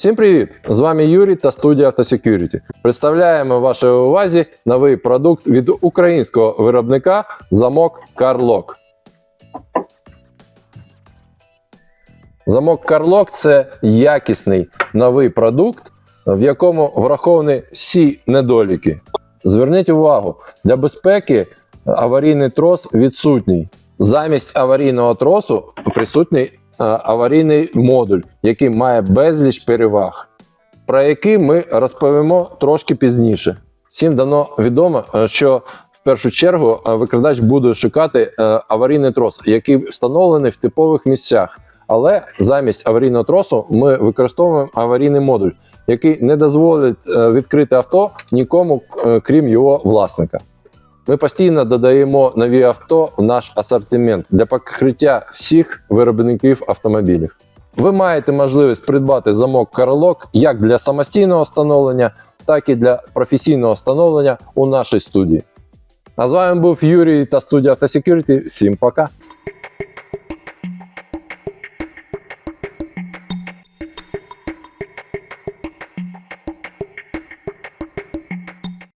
Всім привіт! З вами Юрій та студія Автосecurity. Представляємо вашій увазі новий продукт від українського виробника замок CarLock. Замок CarLock – це якісний новий продукт, в якому враховані всі недоліки. Зверніть увагу, для безпеки аварійний трос відсутній. Замість аварійного тросу присутній аварійний модуль, який має безліч переваг, про які ми розповімо трошки пізніше. Всім давно відомо, е, що в першу чергу е, викрадач буде шукати е, аварійний трос, який встановлений в типових місцях. Але замість аварійного тросу ми використовуємо аварійний модуль, який не дозволить е, відкрити авто нікому, е, крім його власника. Ми постійно додаємо нові авто в наш асортимент для покриття всіх виробників автомобілів. Ви маєте можливість придбати замок Carlock як для самостійного встановлення, так і для професійного встановлення у нашій студії. А з вами був Юрій та студія Автосecurity. Всім пока!